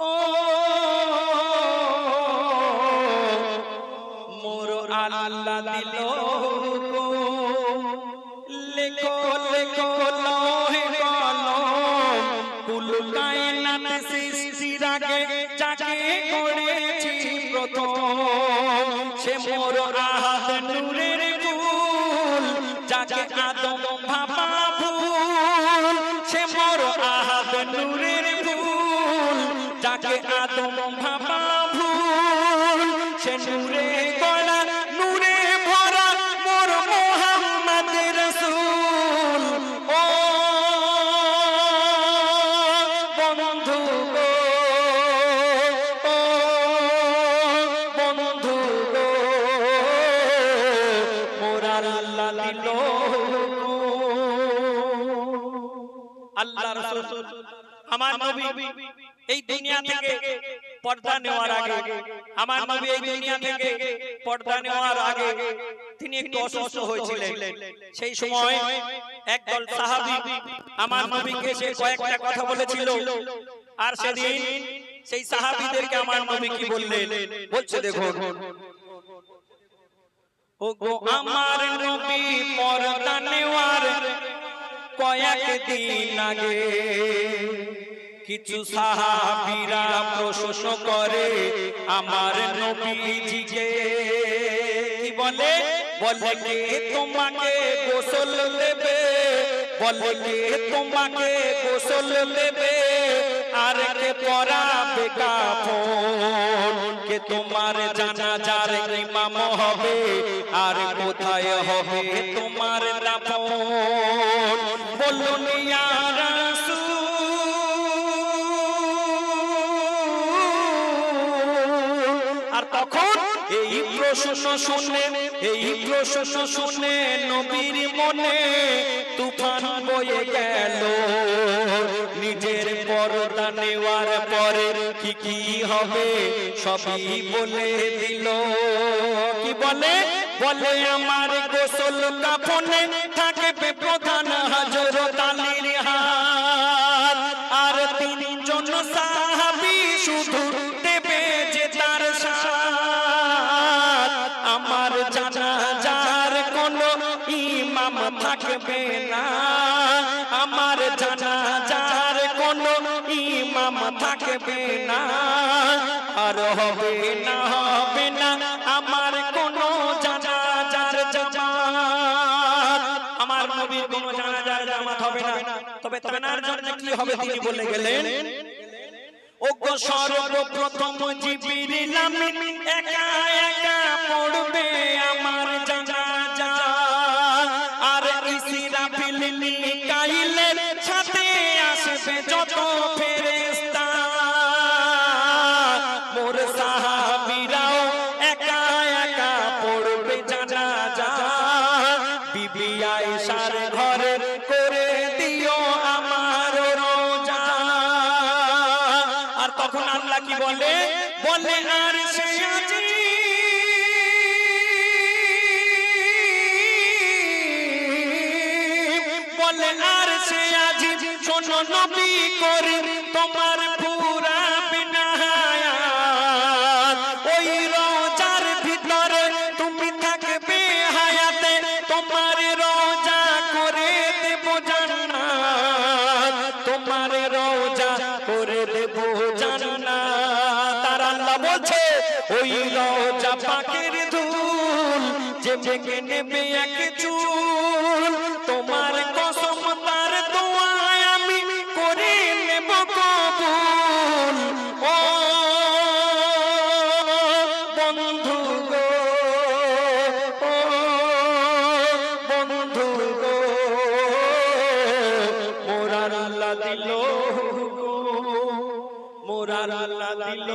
ও মোর আল্লাহ দিল লেখো লেখো লহে কলম কুল কায়নাত যাকে করেছি প্রথম। সে আদম ভাবা ভুল সে মোর আহাদ নূরের যাকে আদম ভাবা ভুল, সে নূরে গলা নূরে ভরা মোর মোহাম্মদ রসূল। ও বন্ধু গো, ও বন্ধু গো, মোর আল্লাহ দিল আমার নবী এই দুনিয়া থেকে পর্দা নেওয়ার আগে আমার নবী এই দুনিয়া থেকে পর্দা নেওয়ার আগে তিনি একটু অসুস্থ হয়েছিলেন। সেই সময় একদল সাহাবী আমার নবীকে এসে কয়েকটা কথা বলেছিল। আর সেদিন সেই সাহাবীদেরকে আমার নবী কি বললেন? বলছে দেখো ও গো আমার নবী পর্দা নেওয়ার কয়েকদিন আগে কিছু সাহাবীরা প্রশ্ন করে আমার নবীজিকে। কি বলে? বলে কে তোমাকে গোসল দেবে? বলে কে তোমাকে গোসল দেবে? আর কে পরাবে কাফন? কে তোমার জানাজার ইমাম হবে? আর কোথায় হবে তোমার দাফন? বলুন ইয়া এই প্রশ্ন শুনে এই প্রশ্ন শুনে নবীর মনে তুফান বয়ে গেল। নিজের পর্দা নেওয়ার পরে কি কি হবে সবই বলে দিল। কি বলে? বলে আমার গোসল কাফনে থাকবে প্রধান হযরত আলীর হাত। ইমাম থাকবে না। আমার জানাজার কোনো ইমাম থাকবে না। আর হবে না হবে না, আমার কোনো জানাজার জামাত। আমার নবীর কোনো জানাজার জামাত হবে না। তবে তানার জন্য কি হবে তিনি বলে গেলেন? ওগো সর্বপ্রথম জিবিরিল একা একা আসবে যত ফেরেশতা। মোর সাহাবীরাও একা একা পড়বে জানাজা। বিবি আয়েশার ঘরে করে দিও আমার রোজা। আর তখন আল্লাহ কি বলে? বলে, আর সে বলে নবী করে তোমার পুরা বিনাহায়াত ওই রোজার ভিতরে তুমি থাকবে হায়াতে, তোমার রোজা করে দেব জান্নাত। তোমার রোজা করে দেব জান্নাত। তার আল্লাহ বলছে, ওই রোজা পাকের ধুল, যে নেবে এক চুল, তোমার আল্লাহ দিল